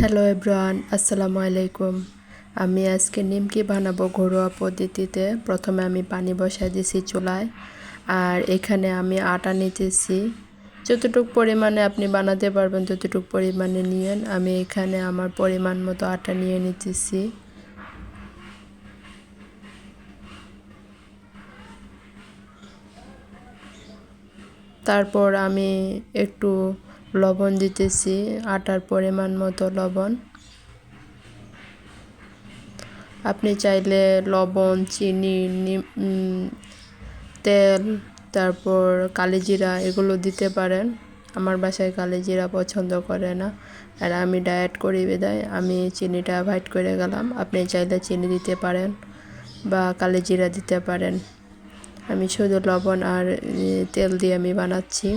Hello এব্রান আসসালামু আলাইকুম। আমি আজকে নিমকি বানাবো ঘরোয়া পদ্ধতিতে। প্রথমে আমি পানি বসাই দিয়েছি চুলায়, আর এখানে আমি আটা নিতেছি। যতটুকু পরিমাণে আপনি বানাতে পারবেন, ততটুকু পরিমাণে নিয়েন। আমি এখানে আমার পরিমাণ মতো আটা নিয়ে নিতেছি। তারপর আমি একটু লবণ দিতেছি, আটার পরিমাণ মতো লবণ। আপনি চাইলে লবণ, চিনি তেল, তারপর কালিজিরা এগুলো দিতে পারেন। আমার বাসায় কালিজিরা পছন্দ করে না। আর আমি ডায়েট করি বেদায়। আমি চিনিটা অ্যাভয়েড করে গেলাম। আপনি চাইলে চিনি দিতে পারেন বা কালিজিরা দিতে পারেন। আমি শুধু লবণ আর তেল দিয়ে আমি বানাচ্ছি।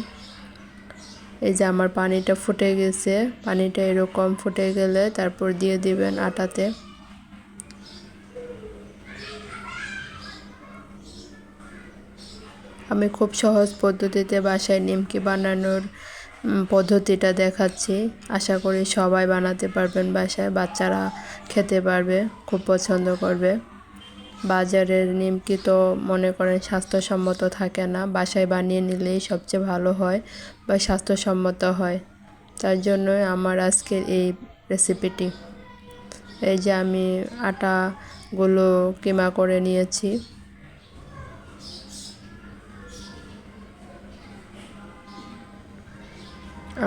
এই যে আমার পানিটা ফুটে গেছে, পানিটা এরকম ফুটে গেলে তারপর দিয়ে দিবেন আটাতে। আমি খুব সহজ পদ্ধতিতে বাসায় নিমকি বানানোর পদ্ধতিটা দেখাচ্ছি। আশা করি সবাই বানাতে পারবেন বাসায়, বাচ্চারা খেতে পারবে, খুব পছন্দ করবে। বাজারের নিমকি তো মনে করেন স্বাস্থ্যসম্মত থাকে না, বাসায় বানিয়ে নিলেই সবচেয়ে ভালো হয় বা স্বাস্থ্যসম্মত হয়। তার জন্যই আমার আজকের এই রেসিপিটি। এই যে আমি আটাগুলো কিমা করে নিয়েছি।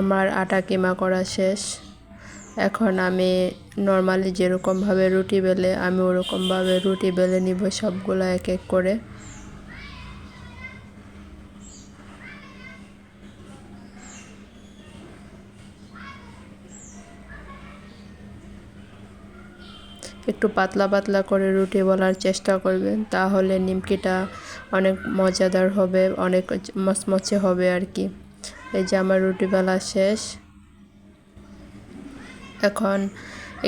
আমার আটা কিমা করা শেষ। এখন আমি নর্মালি যেরকমভাবে রুটি বেলে, আমি ওরকমভাবে রুটি বেলে নিব সবগুলো এক এক করে। একটু পাতলা পাতলা করে রুটি বলার চেষ্টা করবেন, তাহলে নিমকিটা অনেক মজাদার হবে, অনেক মচমচে হবে আর কি। এই যে আমার রুটি বেলা শেষ। এখন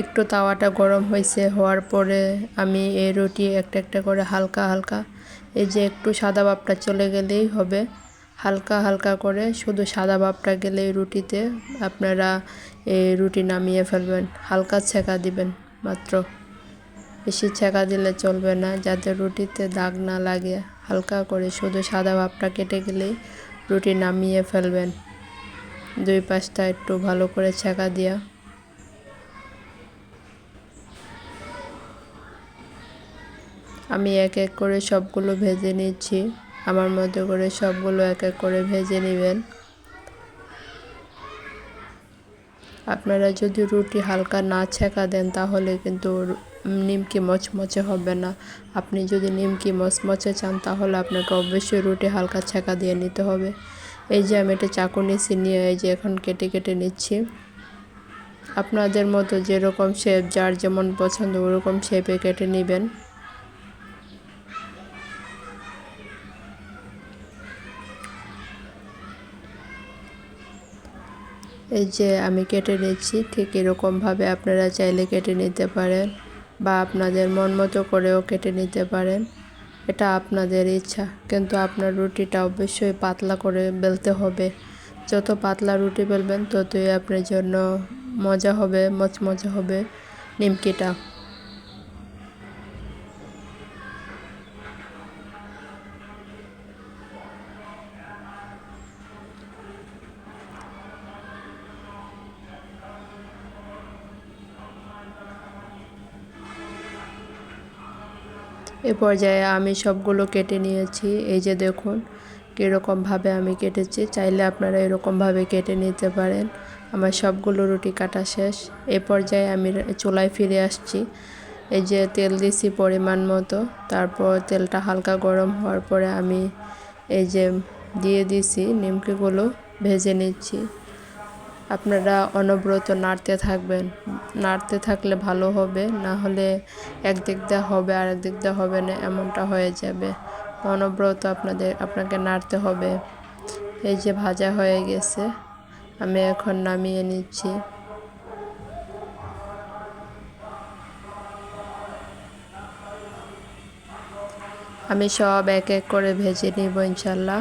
একটু তাওয়াটা গরম হয়েছে, হওয়ার পরে আমি এই রুটি একটা একটা করে হালকা হালকা, এই যে একটু সাদা ভাবটা চলে গেলেই হবে। হালকা হালকা করে শুধু সাদা ভাবটা গেলেই রুটিতে আপনারা এই রুটি নামিয়ে ফেলবেন, হালকা ছেঁকা দিবেন মাত্র। বেশি ছেঁকা দিলে চলবে না যাতে রুটিতে দাগ না লাগে হালকা করে শুধু সাদা ভাবটা কেটে গেলেই রুটি নামিয়ে ফেলবেন। দুই পাশটা একটু ভালো করে ছেঁকা দিয়া আমি এক এক করে সবগুলো ভেজে নিচ্ছি। আমার মতো করে সবগুলো এক এক করে ভেজে নেবেন। আপনারা যদি রুটি হালকা না ছেঁকা দেন, তাহলে কিন্তু নিমকি মচমচে হবে না। আপনি যদি নিমকি মচমচে চান, তাহলে আপনাকে অবশ্যই রুটি হালকা ছেঁকা দিয়ে নিতে হবে। এই যে আমি এটা চাকু নিচ্ছি নিয়ে এই যে এখন কেটে কেটে নিচ্ছি। আপনাদের মতো যেরকম শেপ যার যেমন পছন্দ, ওরকম শেপে কেটে নেবেন। এই যে আমি কেটে নিচ্ছি, ঠিক এরকমভাবে আপনারা চাইলে কেটে নিতে পারেন বা আপনাদের মন মতো করেও কেটে নিতে পারেন। এটা আপনাদের ইচ্ছা, কিন্তু আপনার রুটিটা অবশ্যই পাতলা করে বেলতে হবে। যত পাতলা রুটি বেলবেন, ততই আপনার জন্য মজা হবে, মচমচে হবে নিমকিটা। এ পর্যায়ে আমি সবগুলো কেটে নিয়েছি। এই যে দেখুন, কীরকমভাবে আমি কেটেছি। চাইলে আপনারা এরকমভাবে কেটে নিতে পারেন। আমার সবগুলো রুটি কাটা শেষ। এ পর্যায়ে আমি চুলায় ফিরে আসছি। এই যে তেল দিছি পরিমাণ মতো। তারপর তেলটা হালকা গরম হওয়ার পরে আমি এই যে দিয়ে দিছি নিমকিগুলো, ভেজে নিচ্ছি। আপনারা অনবরত নাড়তে থাকবেন। নাড়তে থাকলে ভালো হবে, না হলে একদিক দিয়ে হবে আর একদিক দিয়ে হবে না, এমনটা হয়ে যাবে। অনবরত আপনাদের, আপনাকে নাড়তে হবে। এই যে ভাজা হয়ে গেছে, আমি এখন নামিয়ে নিচ্ছি। আমি সব এক এক করে ভেজে নিব ইনশাল্লাহ।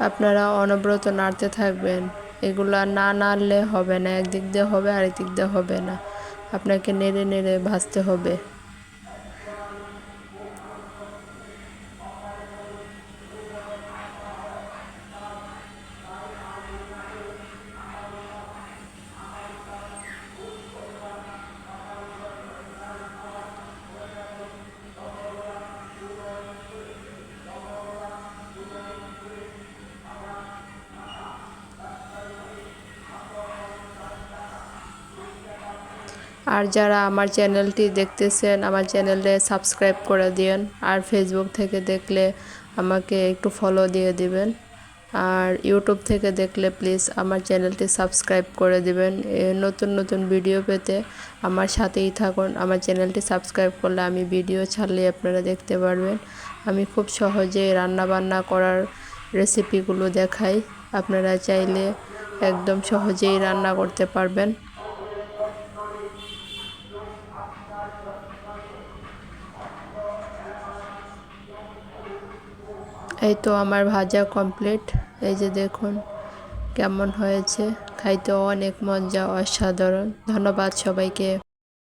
আপনারা অনবরত নাড়তে থাকবেন। এগুলো না নাড়লে হবে না, একদিক দিয়ে হবে আরেক দিক দিয়ে হবে না। আপনাকে নেড়ে নেড়ে ভাজতে হবে। আর যারা আমার চ্যানেলটি দেখতেছেন, আমার চ্যানেলে সাবস্ক্রাইব করে দিন আর ফেসবুক থেকে দেখলে আমাকে একটু ফলো দিয়ে দিবেন। আর ইউটিউব থেকে দেখলে প্লিজ আমার চ্যানেলটি সাবস্ক্রাইব করে দিবেন। নতুন নতুন ভিডিও পেতে আমার সাথেই থাকুন। আমার চ্যানেলটি সাবস্ক্রাইব করলে আমি ভিডিও ছাড়লে আপনারা দেখতে পারবেন। আমি খুব সহজে রান্না বান্না করার রেসিপিগুলো দেখাই। আপনারা চাইলে একদম সহজেই রান্না করতে পারবেন। এই তো আমার ভাজা কমপ্লিট এই যে দেখুন কেমন হয়েছে। খাইতে অনেক মজা, অসাধারণ। ধন্যবাদ সবাইকে।